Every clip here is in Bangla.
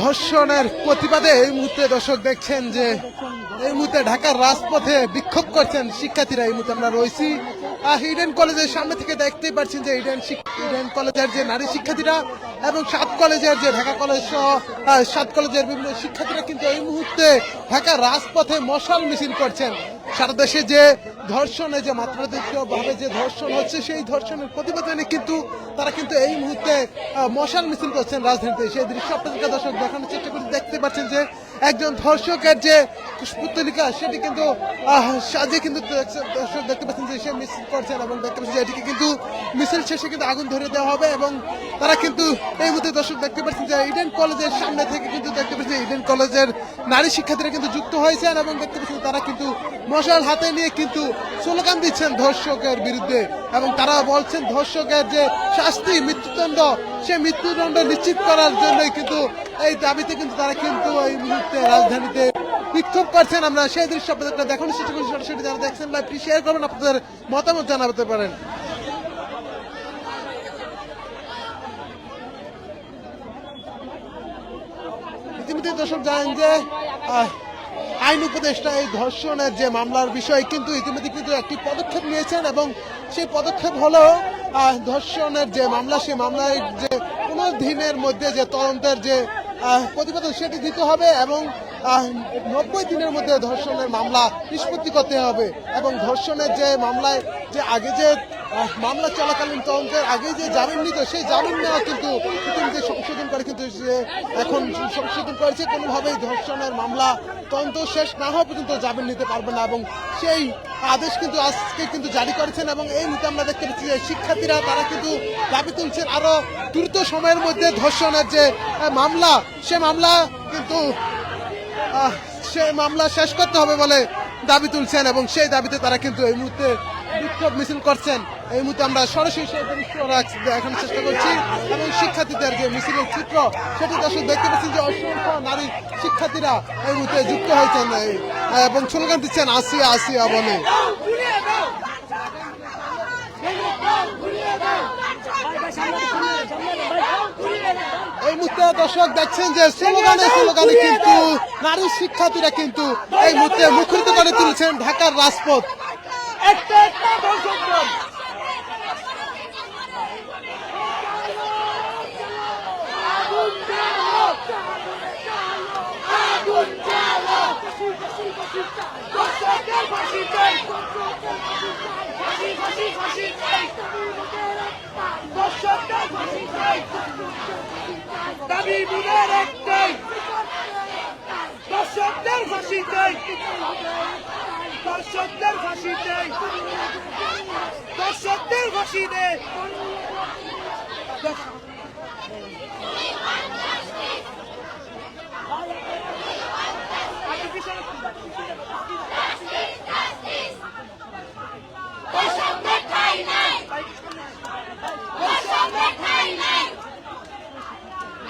ধর্ষণের প্রতিবাদে এই মুহূর্তে দর্শক দেখছেন যে এই মুহূর্তে ঢাকার রাজপথে বিক্ষোভ করছেন শিক্ষার্থীরা। এই মুহূর্তে আমরা রয়েছি। ইডেন কলেজের সামনে থেকে দেখতেই পাচ্ছেন যে ইডেন ইডেন কলেজের যে নারী শিক্ষার্থীরা এবং সাত কলেজের যে ঢাকা কলেজ সহ সাত কলেজের বিভিন্ন শিক্ষার্থীরা কিন্তু এই মুহূর্তে ঢাকার রাজপথে মশাল মিছিল করছেন। সারা দেশে যে ধর্ষণে যে মাত্রাধিক ভাবে যে ধর্ষণ হচ্ছে, সেই ধর্ষণের প্রতিবাদনে কিন্তু তারা কিন্তু এই মুহূর্তে মশাল মিছিল করছেন রাজধানীতে। সেই দৃশ্য আপনাদেরকে দর্শক দেখানোর চেষ্টা করে দেখতে পাচ্ছেন যে একজন ধর্ষকের যে পুতলিকা সেটি কিন্তু সাজে কিন্তু দর্শক দেখতে পাচ্ছেন যে সে মিছিল করছেন এবং দেখতে পাচ্ছেন যে এটিকে কিন্তু মিছিল শেষে কিন্তু আগুন ধরে দেওয়া হবে এবং তারা কিন্তু এই মুহূর্তে দর্শক দেখতে পাচ্ছেন যে ইডেন কলেজের সামনে থেকে কিন্তু দেখতে পাচ্ছেন ইডেন কলেজের নারী শিক্ষার্থীরা কিন্তু যুক্ত হয়েছেন এবং তারা কিন্তু মশাল হাতে নিয়ে কিন্তু স্লোগান দিচ্ছেন ধর্ষকের বিরুদ্ধে। এবং তারা বলছেন ধর্ষকের যে শাস্তি, মৃত্যুদণ্ড, সে মৃত্যুদণ্ড নিশ্চিত করার জন্যই কিন্তু এই দাবিতে কিন্তু তারা কিন্তু এই মুহূর্তে রাজধানীতে বিক্ষোভ করছেন। আমরা সেই দৃশ্য আপনাদের দেখানোর চেষ্টা করছি। সরাসরি যারা দেখছেন লাইভটি শেয়ার করবেন, আপনাদের মতামত জানাতে পারেন। ইতিমধ্যে দর্শক জানেন যে আইন উপদেষ্টা এই ধর্ষণের যে মামলার বিষয় কিন্তু ইতিমধ্যে কিন্তু একটি পদক্ষেপ নিয়েছেন এবং সেই পদক্ষেপ হলো ধর্ষণের যে মামলা, সেই মামলায় যে কোনো দিনের মধ্যে যে তদন্তের যে প্রতিবেদন সেটি দিতে হবে এবং নব্বই দিনের মধ্যে ধর্ষণের মামলা নিষ্পত্তি করতে হবে এবং ধর্ষণের যে মামলায় যে আগে যে মামলা চলাকালীন তদন্তের আগে যে জামিন নিত সেই জামিন নেওয়া কিন্তু ইতিমধ্যে সংশোধন করে, কিন্তু যে এখন সংশোধন করেছে। কোনোভাবেই ধর্ষণের মামলা তদন্ত শেষ না হওয়া পর্যন্ত জামিন নিতে পারবে না এবং সেই আদেশ কিন্তু আজকে কিন্তু জারি করেছেন এবং এই মুহূর্তে আমরা দেখতে পাচ্ছি যে শিক্ষার্থীরা, তারা কিন্তু দাবি তুলছেন আরও দ্রুত সময়ের মধ্যে ধর্ষণের যে মামলা, সে মামলা কিন্তু সে মামলা শেষ করতে হবে বলে দাবি তুলছেন এবং সেই দাবিতে তারা কিন্তু এই মুহূর্তে বিক্ষোভ মিছিল করছেন। এই মুহূর্তে আমরা সরাসরি সেই দৃশ্য দেখানোর চেষ্টা করছি এবং শিক্ষার্থীদের যে মিছিলের চিত্র, সেটি দর্শক দেখতে পাচ্ছি যে অসংখ্য নারী শিক্ষার্থীরা এই মুহূর্তে যুক্ত হয়েছেন এবং স্লোগান দিচ্ছেন, আসিয়া আসিয়া বলে। এই মুহূর্তে দর্শক দেখছেন যে স্লোগানে স্লোগানে কিন্তু নারী শিক্ষার্থীরা কিন্তু এই মুহূর্তে মুখরিত করে তুলছেন ঢাকার রাজপথ। একটা একটা দর্শকজন দাবি বুড়ের একটাই। দর্শকদের ফাঁসি চাই। দর্শকদের ফাঁসি চাই দর্শকদের ফাঁসি দে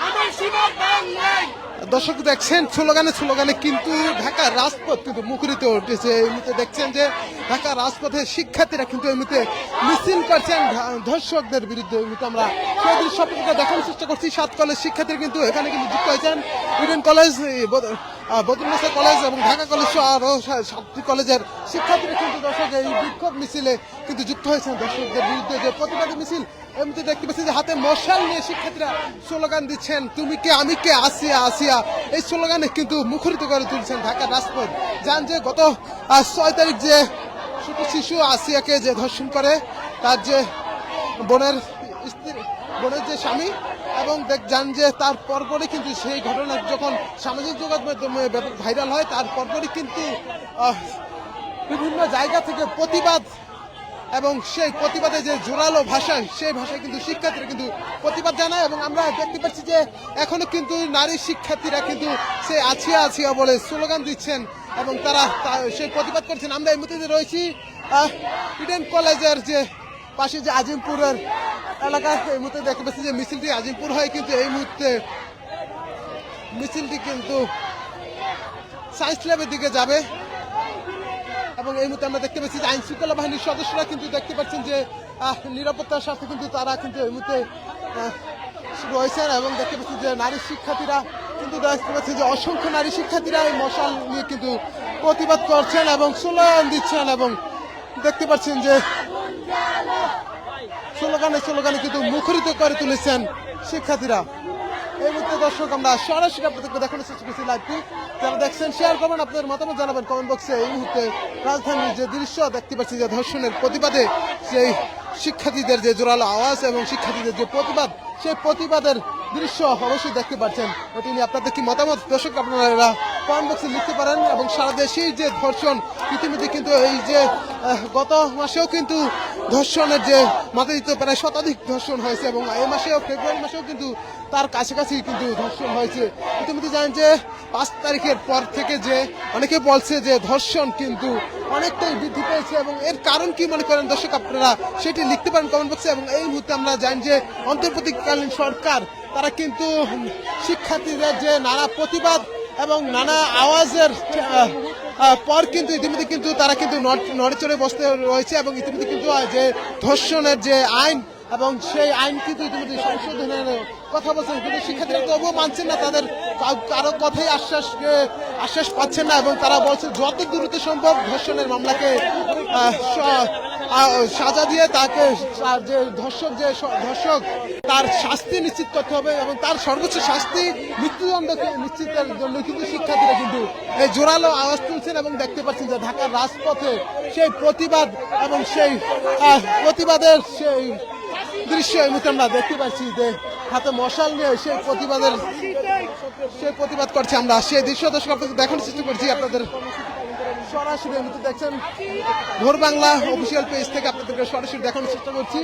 আমার সীমার বাংলায় দর্শক দেখছেন, স্লোগানে স্লোগানে কিন্তু ঢাকা রাজপথ কিন্তু মুখরিত উঠেছে। এমনিতে দেখছেন যে ঢাকা রাজপথে শিক্ষার্থীরা কিন্তু এমনিতে মিছিল করছেন ধর্ষকদের বিরুদ্ধে। এই মুহূর্তে আমরা দৃশ্য দেখানোর চেষ্টা করছি। সাত কলেজ শিক্ষার্থীরা কিন্তু এখানে কিন্তু যুক্ত হয়েছেন। ইডেন কলেজ বদরুন্নেসা কলেজ এবং ঢাকা কলেজ সহ আরও সাতটি কলেজের শিক্ষার্থীরা কিন্তু দর্শক এই বিক্ষোভ মিছিলে কিন্তু যুক্ত হয়েছেন। দর্শকদের বিরুদ্ধে যে প্রতিবাদী মিছিল এমনিতে দেখতে পাচ্ছি যে হাতে মশাল নিয়ে শিক্ষার্থীরা স্লোগান দিচ্ছেন, তুমি কে? আমি কে? আসিয়া আসিয়া। এই স্লোগানে কিন্তু মুখরিত করে তুলছেন ঢাকার রাজপথ। যান যে গত ছয় তারিখ যে ছোট শিশু আসিয়াকে যে ধর্ষণ করে, তার যে বোনের স্ত্রী, বোনের যে স্বামী এবং দেখ জান যে তার পরপরই কিন্তু সেই ঘটনা যখন সামাজিক যোগাযোগ ব্যাপক ভাইরাল হয়, তার পরপরই কিন্তু বিভিন্ন জায়গা থেকে প্রতিবাদ এবং সেই প্রতিবাদে যে জোরালো ভাষা সেই ভাষায় কিন্তু শিক্ষার্থীরা কিন্তু প্রতিবাদ জানায় এবং আমরা দেখতে পাচ্ছি যে এখনও কিন্তু নারী শিক্ষার্থীরা কিন্তু সে আছিয়া আছিয়া বলে স্লোগান দিচ্ছেন এবং তারা সেই প্রতিবাদ করছেন। আমরা এই মুহূর্তে রয়েছি ইডেন কলেজের যে পাশে যে আজিমপুরের এলাকা, এই মুহূর্তে দেখতে পাচ্ছি যে মিছিলটি আজিমপুর হয়, কিন্তু এই মুহূর্তে মিছিলটি কিন্তু সায়েন্স ল্যাবের দিকে যাবে। এবং এই মুহূর্তে আমরা দেখতে পাচ্ছি যে আইন শৃঙ্খলা বাহিনীর সদস্যরা কিন্তু দেখতে পাচ্ছেন যে নিরাপত্তার সাথে কিন্তু তারা কিন্তু এই মুহূর্তে রয়েছেন এবং দেখতে পাচ্ছি যে নারী শিক্ষার্থীরা কিন্তু দেখতে পাচ্ছি যে অসংখ্য নারী শিক্ষার্থীরা এই মশাল নিয়ে কিন্তু প্রতিবাদ করছেন এবং স্লোগান দিচ্ছেন এবং দেখতে পাচ্ছেন যে স্লোগানে স্লোগানে কিন্তু মুখরিত করে তুলেছেন শিক্ষার্থীরা। এই মুহূর্তে দর্শক, আমরা সরাসরি আপনাদেরকে দেখানোর চেষ্টা করছি লাইভটি যারা দেখছেন শেয়ার করবেন, আপনাদের মতামত জানাবেন কমেন্ট বক্সে এই মুহূর্তে রাজধানীর যে দৃশ্য দেখতে পাচ্ছি, যে ধর্ষণের প্রতিবাদে সেই শিক্ষার্থীদের যে জোরালো আওয়াজ এবং শিক্ষার্থীদের যে প্রতিবাদ, সেই প্রতিবাদের দৃশ্য অবশ্যই দেখতে পাচ্ছেন। এটি নিয়ে আপনাদের কি মতামত? দর্শক, আপনারা কমেন্ট বক্সে লিখতে পারেন এবং সারা দেশেই যে ধর্ষণ, ইতিমধ্যে কিন্তু এই যে গত মাসেও কিন্তু ধর্ষণের যে মাথা দিতে প্রায় শতাধিক ধর্ষণ হয়েছে এবং এই মাসেও, ফেব্রুয়ারি মাসেও কিন্তু তার কাছাকাছি কিন্তু ধর্ষণ হয়েছে। ইতিমধ্যে জানেন যে পাঁচ তারিখের পর থেকে যে অনেকে বলছে যে ধর্ষণ কিন্তু অনেকটাই বৃদ্ধি পেয়েছে এবং এর কারণ কি মনে করেন দর্শক আপনারা সেটি লিখতে পারেন কমেন্ট বক্সে এবং এই মুহূর্তে আমরা জানি যে অন্তর্বর্তীকালীন সরকার, তারা কিন্তু শিক্ষার্থীদের যে নানা প্রতিবাদ এবং নানা আওয়াজের পর কিন্তু ইতিমধ্যে কিন্তু তারা কিন্তু নড়েচড়ে নড়ে চড়ে বসতে রয়েছে এবং ইতিমধ্যে কিন্তু যে ধর্ষণের যে আইন এবং সেই আইন কিন্তু ইতিমধ্যে সংশোধনের কথা বলছেন। কিন্তু শিক্ষার্থীরা তবুও মানছেন না, তাদের কারও কথাই আশ্বাস আশ্বাস পাচ্ছেন না এবং তারা বলছে যত দ্রুত সম্ভব ধর্ষণের মামলাকে সাজা দিয়ে তাকে যে ধর্ষক যে ধর্ষক, তার শাস্তি নিশ্চিত করতে হবে এবং তার সর্বোচ্চ শাস্তি মৃত্যুদণ্ডকে নিশ্চিতের জন্য কিন্তু শিক্ষার্থীরা কিন্তু এই জোরালো আওয়াজ তুলছেন এবং দেখতে পাচ্ছেন যে ঢাকার রাজপথে সেই প্রতিবাদ এবং সেই প্রতিবাদের সেই দৃশ্য এই মুহূর্তে আমরা দেখতে পাচ্ছি যে হাতে মশাল নিয়ে সেই প্রতিবাদের, সেই প্রতিবাদ করছে আমরা। সেই দৃশ্য দর্শক, আপনাদের দেখানোর চেষ্টা করছি, আপনাদের সরাসরি আমি তো দেখছেন ভোর বাংলা অফিসিয়াল পেজ থেকে আপনাদেরকে সরাসরি দেখানোর চেষ্টা করছি।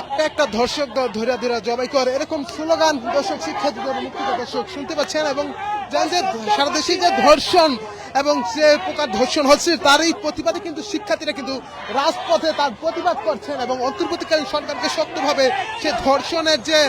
একটা একটা ধর্ষক ধরে ধরে জবাই করে। এরকম স্লোগান দর্শক শিক্ষার্থীদের মুক্তিত দর্শক শুনতে পাচ্ছেন এবং জানেন যে সারা যে ধর্ষণ এবং যে প্রকার ধর্ষণ হচ্ছে তারই প্রতিবাদে কিন্তু শিক্ষার্থীরা কিন্তু রাজপথে তার প্রতিবাদ করছেন এবং অন্তর্বর্তীকালীন সরকারকে শক্তভাবে সে ধর্ষণের যে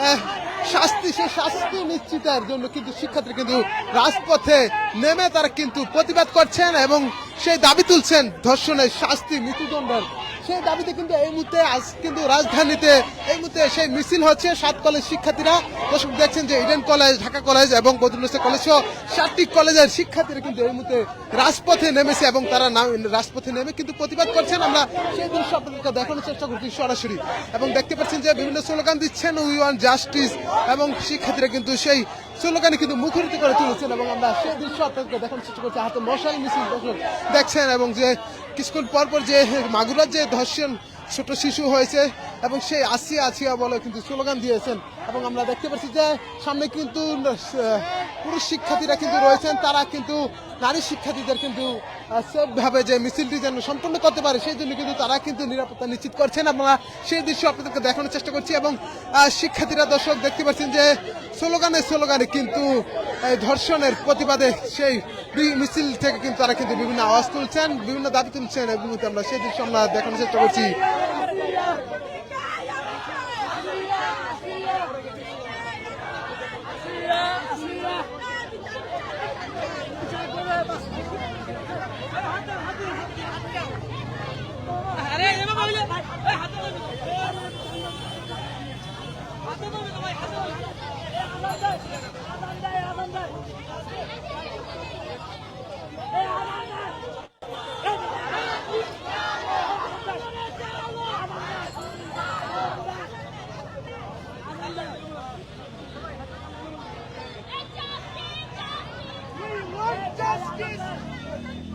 আহ, শাস্তি, সে শাস্তি নিশ্চিতের জন্য কিন্তু শিক্ষার্থী কিন্তু রাজপথে নেমে তারা কিন্তু প্রতিবাদ করছেন এবং সেই দাবি তুলছেন ধর্ষণের শাস্তি মৃত্যুদণ্ডের সেই দাবিতে কিন্তু এই মুহূর্তে আজ কিন্তু রাজধানীতে এই মুহূর্তে সেই মিছিল হচ্ছে সাত কলেজ শিক্ষার্থীরা। দর্শক দেখছেন যে ইডেন কলেজ, ঢাকা কলেজ এবং বদরুল্লাহ কলেজ সহ সাতটি কলেজের শিক্ষার্থীরা কিন্তু এই মুহূর্তে রাজপথে নেমেছে এবং তারা রাজপথে নেমে কিন্তু প্রতিবাদ করছেন। আমরা সেই দৃশ্য আপনাদেরকে দেখানোর চেষ্টা করছি সরাসরি। এবং দেখতে পাচ্ছেন যে বিভিন্ন স্লোগান দিচ্ছেন উই ওয়ান জাস্টিস এবং শিক্ষার্থীরা কিন্তু সেই স্লোগানে কিন্তু মুখরিত করে তুলেছেন এবং আমরা সেই দৃশ্য আপনাদেরকে দেখানোর চেষ্টা করছি। হাতে মশাল মিছিল দেখছেন এবং যে কিছুক্ষণ পর যে মাগুরার যে ধর্ষণ ছোট শিশু হয়েছে এবং সেই আসিয়া আসিয়া বলে কিন্তু স্লোগান দিয়েছেন। এবং আমরা দেখতে পাচ্ছি যে সামনে কিন্তু পুরুষ শিক্ষার্থীরা কিন্তু রয়েছেন। তারা কিন্তু নারী শিক্ষার্থীদের কিন্তু সেফ ভাবে যে মিছিলটি যেন সম্পূর্ণ করতে পারে, সেই জন্য কিন্তু তারা কিন্তু নিরাপত্তা নিশ্চিত করছেন। আমরা সেই দৃশ্য আপনাদেরকে দেখানোর চেষ্টা করছি এবং শিক্ষার্থীরা, দর্শক দেখতে পাচ্ছেন যে স্লোগানে স্লোগানে কিন্তু ধর্ষণের প্রতিবাদে সেই মিছিল থেকে কিন্তু তারা কিন্তু বিভিন্ন আওয়াজ তুলছেন বিভিন্ন দাবি তুলছেন এবং আমরা সেই দৃশ্য আমরা দেখানোর চেষ্টা করছি justice.